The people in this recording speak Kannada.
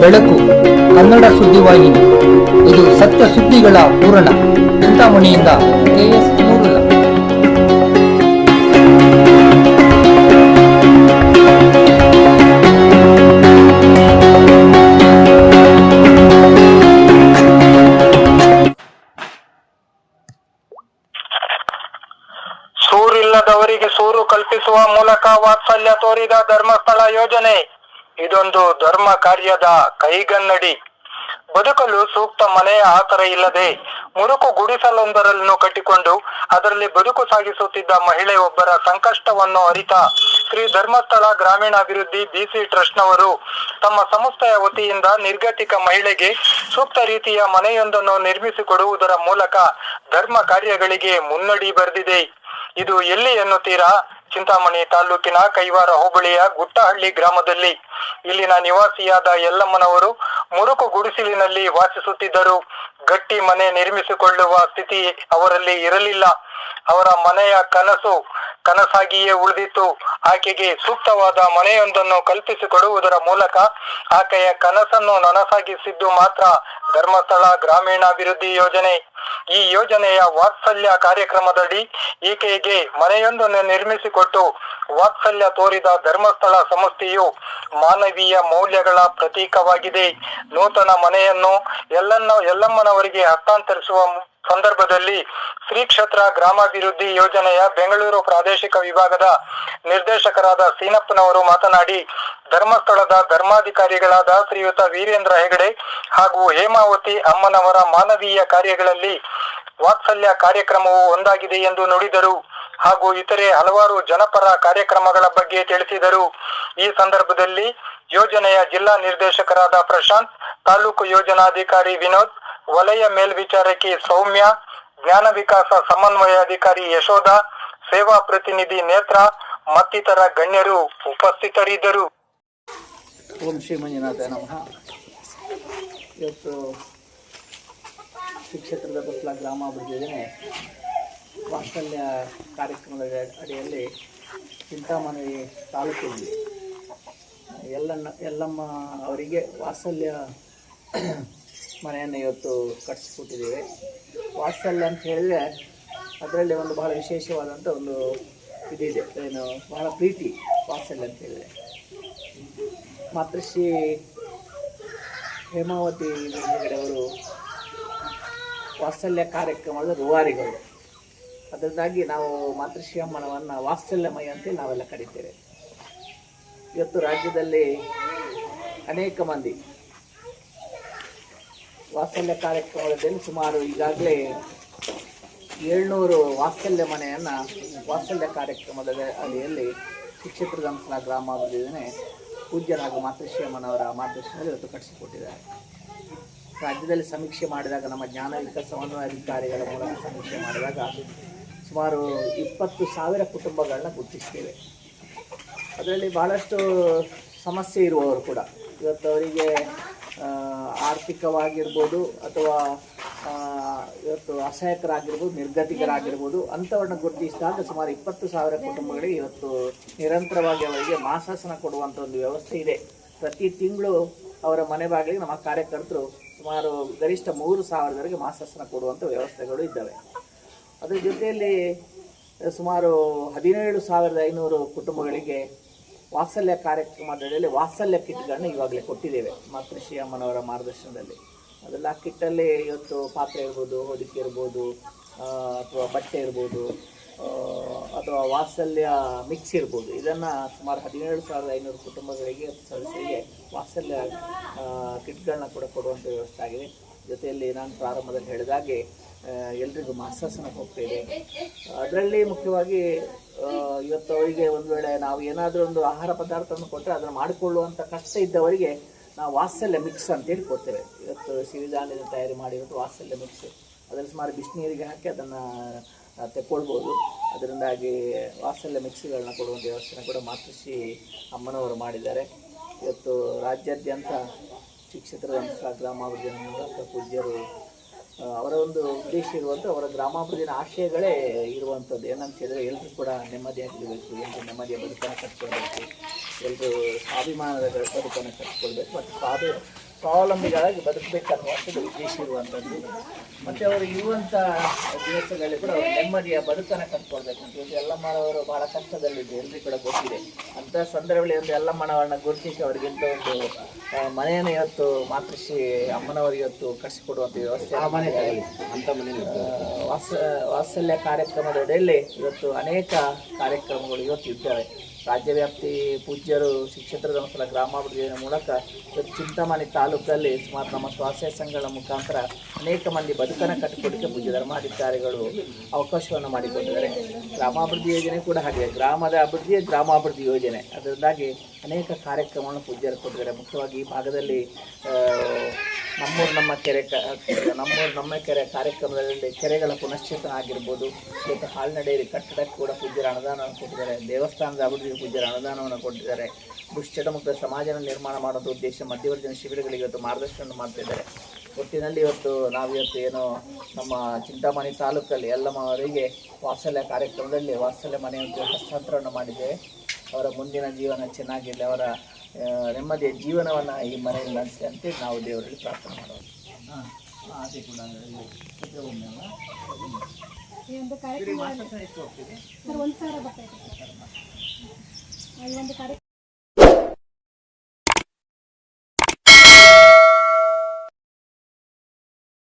ಬೆಳಕು ಕನ್ನಡ ಸುದ್ದಿವಾಹಿನಿ. ಇದು ಸತ್ಯ ಸುದ್ದಿಗಳ ಪೂರಣ ಚಿಂತಾಮಣಿಯಿಂದ ಕೆಎಸ್ ಮೂರುಲ ಸೂರಿಲ್ಲದವರಿಗೆ ಸೂರು ಕಲ್ಪಿಸುವ ಮೂಲಕ ವಾತ್ಸಲ್ಯ ತೋರಿದ ಧರ್ಮಸ್ಥಳ ಯೋಜನೆ. ಇದೊಂದು ಧರ್ಮ ಕಾರ್ಯದ ಕೈಗನ್ನಡಿ. ಬದುಕಲು ಸೂಕ್ತ ಮನೆಯ ಆತರ ಇಲ್ಲದೆ ಮುರುಕು ಗುಡಿಸಲೊಂದರನ್ನು ಕಟ್ಟಿಕೊಂಡು ಅದರಲ್ಲಿ ಬದುಕು ಸಾಗಿಸುತ್ತಿದ್ದ ಮಹಿಳೆಯೊಬ್ಬರ ಸಂಕಷ್ಟವನ್ನು ಅರಿತ ಶ್ರೀ ಧರ್ಮಸ್ಥಳ ಗ್ರಾಮೀಣಾಭಿವೃದ್ಧಿ ಬಿಸಿ ಟ್ರಸ್ಟ್ನವರು ತಮ್ಮ ಸಂಸ್ಥೆಯ ವತಿಯಿಂದ ನಿರ್ಗತಿಕ ಮಹಿಳೆಗೆ ಸೂಕ್ತ ರೀತಿಯ ಮನೆಯೊಂದನ್ನು ನಿರ್ಮಿಸಿಕೊಡುವುದರ ಮೂಲಕ ಧರ್ಮ ಕಾರ್ಯಗಳಿಗೆ ಮುನ್ನಡಿ ಬರೆದಿದೆ. ಇದು ಎಲ್ಲಿ ಎನ್ನುತ್ತೀರಾ? ಚಿಂತಾಮಣಿ ತಾಲೂಕಿನ ಕೈವಾರ ಹೋಬಳಿಯ ಗುಟ್ಟಹಳ್ಳಿ ಗ್ರಾಮದಲ್ಲಿ ಇಲ್ಲಿನ ನಿವಾಸಿಯಾದ ಯಲ್ಲಮ್ಮನವರು ಮುರುಕು ಗುಡಿಸಿಲಿನಲ್ಲಿ ವಾಸಿಸುತ್ತಿದ್ದರು. ಗಟ್ಟಿ ಮನೆ ನಿರ್ಮಿಸಿಕೊಳ್ಳುವ ಸ್ಥಿತಿ ಅವರಲ್ಲಿ ಇರಲಿಲ್ಲ. ಅವರ ಮನೆಯ ಕನಸು ಕನಸಾಗಿಯೇ ಉಳಿದಿತ್ತು. ಆಕೆಗೆ ಸೂಕ್ತವಾದ ಮನೆಯೊಂದನ್ನು ಕಲ್ಪಿಸಿಕೊಡುವುದರ ಮೂಲಕ ಆಕೆಯ ಕನಸನ್ನು ನನಸಾಗಿಸಿದ್ದು ಮಾತ್ರ. ಧರ್ಮಸ್ಥಳ ಗ್ರಾಮೀಣಾಭಿವೃದ್ಧಿ ಯೋಜನೆ. ಈ ಯೋಜನೆಯ ವಾತ್ಸಲ್ಯ ಕಾರ್ಯಕ್ರಮದಡಿ ಈಕೆಗೆ ಮನೆಯೊಂದನ್ನು ನಿರ್ಮಿಸಿಕೊಟ್ಟು ವಾತ್ಸಲ್ಯ ತೋರಿದ ಧರ್ಮಸ್ಥಳ ಸಂಸ್ಥೆಯು ಮಾನವೀಯ ಮೌಲ್ಯಗಳ ಪ್ರತೀಕವಾಗಿದೆ. ನೂತನ ಮನೆಯನ್ನು ಎಲ್ಲನ್ನ, ಎಲ್ಲಮ್ಮನವರಿಗೆ ಹಸ್ತಾಂತರಿಸುವ ಸಂದರ್ಭದಲ್ಲಿ ಶ್ರೀ ಕ್ಷೇತ್ರ ಗ್ರಾಮಾಭಿವೃದ್ಧಿ ಯೋಜನೆಯ ಬೆಂಗಳೂರು ಪ್ರಾದೇಶಿಕ ವಿಭಾಗದ ನಿರ್ದೇಶಕರಾದ ಸೀನಪ್ಪನವರು ಮಾತನಾಡಿ, ಧರ್ಮಸ್ಥಳದ ಧರ್ಮಾಧಿಕಾರಿಗಳಾದ ಶ್ರೀಯುತ ವೀರೇಂದ್ರ ಹೆಗಡೆ ಹಾಗೂ ಹೇಮಾವತಿ ಅಮ್ಮನವರ ಮಾನವೀಯ ಕಾರ್ಯಗಳಲ್ಲಿ ವಾತ್ಸಲ್ಯ ಕಾರ್ಯಕ್ರಮವು ಒಂದಾಗಿದೆ ಎಂದು ನುಡಿದರು ಹಾಗೂ ಇತರೆ ಹಲವಾರು ಜನಪರ ಕಾರ್ಯಕ್ರಮಗಳ ಬಗ್ಗೆ ತಿಳಿಸಿದರು. ಈ ಸಂದರ್ಭದಲ್ಲಿ ಯೋಜನೆಯ ಜಿಲ್ಲಾ ನಿರ್ದೇಶಕರಾದ ಪ್ರಶಾಂತ್, ತಾಲೂಕು ಯೋಜನಾಧಿಕಾರಿ ವಿನೋದ್ ವಲಯ ಮೇಲ್ವಿಚಾರಕಿ ಸೌಮ್ಯ, ಜ್ಞಾನ ವಿಕಾಸ ಸಮನ್ವಯಾಧಿಕಾರಿ ಯಶೋಧ, ಸೇವಾ ಪ್ರತಿನಿಧಿ ನೇತ್ರ, ಮತ್ತಿತರ ಗಣ್ಯರು ಉಪಸ್ಥಿತರಿದ್ದರು. ಓಂ ಶ್ರೀ ಮಂಜುನಾಥ ನಮಃ. ಇವತ್ತು ಶ್ರೀ ಬಸ್ಲ ಗ್ರಾಮಾಭಿವೃದ್ಧಿ ಯೋಜನೆ ವಾತ್ಸಲ್ಯ ಕಾರ್ಯಕ್ರಮದ ಅಡಿಯಲ್ಲಿ ಚಿಂತಾಮಣಿ ತಾಲೂಕಿನಲ್ಲಿ ಎಲ್ಲ ಎಲ್ಲಮ್ಮ ಅವರಿಗೆ ವಾತ್ಸಲ್ಯ ಮನೆಯನ್ನು ಇವತ್ತು ಕಟ್ಟಿಸ್ಬಿಟ್ಟಿದ್ದೇವೆ ವಾತ್ಸಲ್ಯ ಅಂತ ಹೇಳಿದ್ರೆ ಅದರಲ್ಲಿ ಒಂದು ಬಹಳ ವಿಶೇಷವಾದಂಥ ಒಂದು ಇದಿದೆ. ಏನು, ಬಹಳ ಪ್ರೀತಿ ವಾತ್ಸಲ್ಯ ಅಂತ ಹೇಳಿದ್ರೆ. ಮಾತೃಶ್ರೀ ಹೇಮಾವತಿ ಅವರು ವಾತ್ಸಲ್ಯ ಕಾರ್ಯಕ್ರಮದ ರೂವಾರಿಗಳು. ಅದರಿಂದಾಗಿ ನಾವು ಮಾತೃಶ್ರೀ ಅಮ್ಮನವನ್ನು ವಾತ್ಸಲ್ಯಮಯ ಅಂತೇಳಿ ನಾವೆಲ್ಲ ಕರೀತೇವೆ. ಇವತ್ತು ರಾಜ್ಯದಲ್ಲಿ ಅನೇಕ ಮಂದಿ ವಾತ್ಸಲ್ಯ ಕಾರ್ಯಕ್ರಮದಲ್ಲಿ ಸುಮಾರು ಈಗಾಗಲೇ ಏಳ್ನೂರು ವಾತ್ಸಲ್ಯ ಮನೆಯನ್ನು ವಾತ್ಸಲ್ಯ ಕಾರ್ಯಕ್ರಮದ ಅಡಿಯಲ್ಲಿ ಶಿಕ್ಷಕರ ಧರ್ಮಸ್ಥಳ ಗ್ರಾಮಾಭಿವೃದ್ಧಿ ಯೋಜನೆ ಪೂಜ್ಯರಾಗ ಮಾತೃಶ್ರೀಮನವರ ಮಾರ್ಗದರ್ಶನದಲ್ಲಿ ಇವತ್ತು ಕಟ್ಟಿಸಿಕೊಟ್ಟಿದ್ದಾರೆ. ರಾಜ್ಯದಲ್ಲಿ ಸಮೀಕ್ಷೆ ಮಾಡಿದಾಗ, ನಮ್ಮ ಜ್ಞಾನ ವಿಕಾಸ ಸಮನ್ವಯಾಧಿಕಾರಿಗಳ ಮೂಲಕ ಸಮೀಕ್ಷೆ ಮಾಡಿದಾಗ ಸುಮಾರು ಇಪ್ಪತ್ತು ಸಾವಿರ ಕುಟುಂಬಗಳನ್ನ ಗುರುತಿಸ್ತೇವೆ ಅದರಲ್ಲಿ ಭಾಳಷ್ಟು ಸಮಸ್ಯೆ ಇರುವವರು ಕೂಡ. ಇವತ್ತು ಅವರಿಗೆ ಆರ್ಥಿಕವಾಗಿರ್ಬೋದು ಅಥವಾ ಇವತ್ತು ಅಸಹಾಯಕರಾಗಿರ್ಬೋದು, ನಿರ್ಗತಿಕರಾಗಿರ್ಬೋದು ಅಂಥವ್ರನ್ನ ಗುರುತಿಸಿದಾಗ ಸುಮಾರು ಇಪ್ಪತ್ತು ಸಾವಿರ ಕುಟುಂಬಗಳಿಗೆ ಇವತ್ತು ನಿರಂತರವಾಗಿ ಅವರಿಗೆ ಮಾಸಾಸನ ಕೊಡುವಂಥ ಒಂದು ವ್ಯವಸ್ಥೆ ಇದೆ. ಪ್ರತಿ ತಿಂಗಳು ಅವರ ಮನೆ ಬಾಗಿಲಿಗೆ ನಮ್ಮ ಕಾರ್ಯಕರ್ತರು ಸುಮಾರು ಗರಿಷ್ಠ ಮೂರು ಸಾವಿರದವರೆಗೆ ಮಾಸಾಸನ ಕೊಡುವಂಥ ವ್ಯವಸ್ಥೆಗಳು ಇದ್ದಾವೆ. ಅದರ ಜೊತೆಯಲ್ಲಿ ಸುಮಾರು ಹದಿನೇಳು ಸಾವಿರದ ಐನೂರು ಕುಟುಂಬಗಳಿಗೆ ವಾತ್ಸಲ್ಯ ಕಾರ್ಯಕ್ರಮದಲ್ಲಿ ವಾತ್ಸಲ್ಯ ಕಿಟ್ಗಳನ್ನು ಇವಾಗಲೇ ಕೊಟ್ಟಿದ್ದೇವೆ. ಮಾತೃಶ್ರೀ ಅಮ್ಮನವರ ಮಾರ್ಗದರ್ಶನದಲ್ಲಿ. ಅದೆಲ್ಲ ಕಿಟ್ಟಲ್ಲಿ ಇವತ್ತು ಪಾತ್ರೆ ಇರ್ಬೋದು, ಹೊದಿಕೆ ಇರ್ಬೋದು ಅಥವಾ ಬಟ್ಟೆ ಇರ್ಬೋದು ಅಥವಾ ವಾತ್ಸಲ್ಯ ಮಿಕ್ಸ್ ಇರ್ಬೋದು. ಇದನ್ನು ಸುಮಾರು ಹದಿನೇಳು ಸಾವಿರದ ಐನೂರು ಕುಟುಂಬಗಳಿಗೆ ಸದಸ್ಯರಿಗೆ ವಾತ್ಸಲ್ಯ ಕಿಟ್ಗಳನ್ನ ಕೂಡ ಕೊಡುವಂಥ ವ್ಯವಸ್ಥೆ ಆಗಿದೆ. ಜೊತೆಯಲ್ಲಿ ನಾನು ಪ್ರಾರಂಭದಲ್ಲಿ ಹೇಳಿದಾಗೆ ಎಲ್ರಿಗೂ ಮಾಸಾಸನಕ್ಕೆ ಹೋಗ್ತೇವೆ ಅದರಲ್ಲಿ ಮುಖ್ಯವಾಗಿ ಇವತ್ತು ಅವರಿಗೆ ಒಂದು ವೇಳೆ ನಾವು ಏನಾದರೂ ಒಂದು ಆಹಾರ ಪದಾರ್ಥವನ್ನು ಕೊಟ್ಟರೆ ಅದನ್ನು ಮಾಡಿಕೊಳ್ಳುವಂಥ ಕಷ್ಟ ಇದ್ದವರಿಗೆ ನಾವು ವಾತ್ಸಲ್ಯ ಮಿಕ್ಸ್ ಅಂತೇಳಿ ಕೊಡ್ತೇವೆ. ಇವತ್ತು ಸಿರಿಧಾನ್ಯದ ತಯಾರಿ ಮಾಡಿರೋದು ವಾತ್ಸಲ್ಯ ಮಿಕ್ಸ್. ಅದರಲ್ಲಿ ಸುಮಾರು ಬಿಸಿನೀರಿಗೆ ಹಾಕಿ ಅದನ್ನು ತೆಕ್ಕೊಳ್ಬೋದು. ಅದರಿಂದಾಗಿ ವಾತ್ಸಲ್ಯ ಮಿಕ್ಸ್ಗಳನ್ನ ಕೊಡುವಂಥ ವ್ಯವಸ್ಥೆನ ಕೂಡ ಮಾತೃಶ್ರೀ ಅಮ್ಮನವರು ಮಾಡಿದ್ದಾರೆ. ಇವತ್ತು ರಾಜ್ಯಾದ್ಯಂತ ಧರ್ಮಸ್ಥಳ ಗ್ರಾಮಾಭಿವೃದ್ಧಿ ಪೂಜ್ಯರು ಅವರ ಒಂದು ಉದ್ದೇಶ ಇರುವಂಥ ಅವರ ಗ್ರಾಮಾಭಿವೃದ್ಧಿನ ಆಶಯಗಳೇ ಇರುವಂಥದ್ದು. ಏನಂತ ಹೇಳಿದ್ರೆ ಎಲ್ಲರೂ ಕೂಡ ನೆಮ್ಮದಿಯಾಗಿರಬೇಕು ಎಲ್ಲರೂ ನೆಮ್ಮದಿಯ ಬದುಕನ್ನು ಕಟ್ಕೊಳ್ಬೇಕು ಎಲ್ಲರೂ ಸ್ವಾಭಿಮಾನದ ಬದುಕನ್ನು ಕಟ್ಕೊಳ್ಬೇಕು, ಮತ್ತು ಸ್ವಾಭಿ ಸ್ವಾವಲಂಬಿಗಳಾಗಿ ಬದುಕಬೇಕನ್ನುವಂಥದ್ದು ಉದ್ದೇಶ ಇರುವಂಥದ್ದು. ಮತ್ತು ಅವರು ಇರುವಂಥ ದಿವಸಗಳಲ್ಲಿ ಕೂಡ ಅವರು ನೆಮ್ಮದಿಯ ಬದುಕನ್ನು ಕಂಡುಕೊಳ್ಬೇಕಂತ ಅಂತ ಎಲ್ಲ ಎಲ್ಲಮ್ಮನವರು ಬಹಳ ಕಷ್ಟದಲ್ಲಿದ್ದು ಎಲ್ಲರಿಗೂ ಕೂಡ ಗೊತ್ತಿದೆ. ಅಂಥ ಸಂದರ್ಭಗಳಲ್ಲಿ ಒಂದು ಎಲ್ಲಮ್ಮನವರನ್ನ ಗುರುತಿಸಿ ಅವರಿಗಿಂತ ಒಂದು ಮನೆಯನ್ನು ಇವತ್ತು ಮಾತೃಶ್ರೀ ಅಮ್ಮನವರಿಗೆ ಇವತ್ತು ಕಳಿಸಿಕೊಡುವಂಥ ವ್ಯವಸ್ಥೆ. ಅಂತ ಮನೆ ಆ, ವಾಸ ವಾತ್ಸಲ್ಯ ಕಾರ್ಯಕ್ರಮದ ಅಡಿಯಲ್ಲಿ ಇವತ್ತು ಅನೇಕ ಕಾರ್ಯಕ್ರಮಗಳು ಇವತ್ತು ಇದ್ದಾವೆ. ರಾಜ್ಯವ್ಯಾಪ್ತಿ ಪೂಜ್ಯರು ಸಲ ಗ್ರಾಮಾಭಿವೃದ್ಧಿ ಯೋಜನೆ ಮೂಲಕ ಚಿಂತಾಮಣಿ ತಾಲೂಕಲ್ಲಿ ಸುಮಾರು ನಮ್ಮ ಸ್ವಾಸ್ಥ್ಯ ಸಂಘಗಳ ಮುಖಾಂತರ ಅನೇಕ ಮಂದಿ ಬದುಕನ್ನು ಕಟ್ಟಿಕೊಡಲಿಕ್ಕೆ ಪೂಜ್ಯ ಧರ್ಮಾಧಿಕಾರಿಗಳು ಅವಕಾಶವನ್ನು ಮಾಡಿಕೊಂಡಿದ್ದಾರೆ ಗ್ರಾಮಾಭಿವೃದ್ಧಿ ಯೋಜನೆ ಕೂಡ ಹಾಗೆ. ಗ್ರಾಮದ ಅಭಿವೃದ್ಧಿಯೇ ಗ್ರಾಮಾಭಿವೃದ್ಧಿ ಯೋಜನೆ. ಅದರಿಂದಾಗಿ ಅನೇಕ ಕಾರ್ಯಕ್ರಮಗಳನ್ನು ಪೂಜ್ಯರು ಕೊಟ್ಟಿದ್ದಾರೆ ಮುಖ್ಯವಾಗಿ ಈ ಭಾಗದಲ್ಲಿ ನಮ್ಮೂರು ನಮ್ಮ ಕೆರೆ ನಮ್ಮೂರು ನಮ್ಮ ಕೆರೆ ಕಾರ್ಯಕ್ರಮದಲ್ಲಿ ಕೆರೆಗಳ ಪುನಶ್ಚೇತನ ಆಗಿರ್ಬೋದು, ಮತ್ತು ಹಾಲ್ನಡೇರಿ ಕಟ್ಟಡಕ್ಕೆ ಕೂಡ ಪೂಜ್ಯರ ಅನುದಾನವನ್ನು ಕೊಟ್ಟಿದ್ದಾರೆ. ದೇವಸ್ಥಾನದ ಅಭಿವೃದ್ಧಿಗೆ ಪೂಜ್ಯರ ಅನುದಾನವನ್ನು ಕೊಟ್ಟಿದ್ದಾರೆ. ಮುಕ್ತ ಸಮಾಜನ ನಿರ್ಮಾಣ ಮಾಡೋದು ಉದ್ದೇಶ ಮಧ್ಯವರ್ಜನ ಶಿಬಿರಗಳಿಗೆ ಇವತ್ತು ಮಾರ್ಗದರ್ಶನ ಮಾಡ್ತಿದ್ದಾರೆ ಒಟ್ಟಿನಲ್ಲಿ ಇವತ್ತು ನಾವಿವತ್ತು ಏನು ನಮ್ಮ ಚಿಂತಾಮಣಿ ತಾಲೂಕಲ್ಲಿ ಎಲ್ಲಮ್ಮವರಿಗೆ ವಾತ್ಸಲ್ಯ ಕಾರ್ಯಕ್ರಮದಲ್ಲಿ ವಾತ್ಸಲ್ಯ ಮನೆಯ ಹಸ್ತಾಂತರವನ್ನು ಮಾಡಿದ್ದೇವೆ. ಅವರ ಮುಂದಿನ ಜೀವನ ಚೆನ್ನಾಗಿರಲಿ ಅವರ ನೆಮ್ಮದಿಯ ಜೀವನವನ್ನು ಈ ಮನೆಯಲ್ಲಿ ನಡೆಸಲಿ ಅಂತೇಳಿ ನಾವು ದೇವರಲ್ಲಿ ಪ್ರಾರ್ಥನೆ ಮಾಡೋದು. ಅದೇ ಕೂಡ? ಈ ಒಂದು ಕಾರ್ಯಕ್ರಮ ಒಂದು ಸಾವಿರ ಬರ್ತೈತೆ ಸರ್ ಈ ಒಂದು ಕಾರ್ಯಕ್ರಮ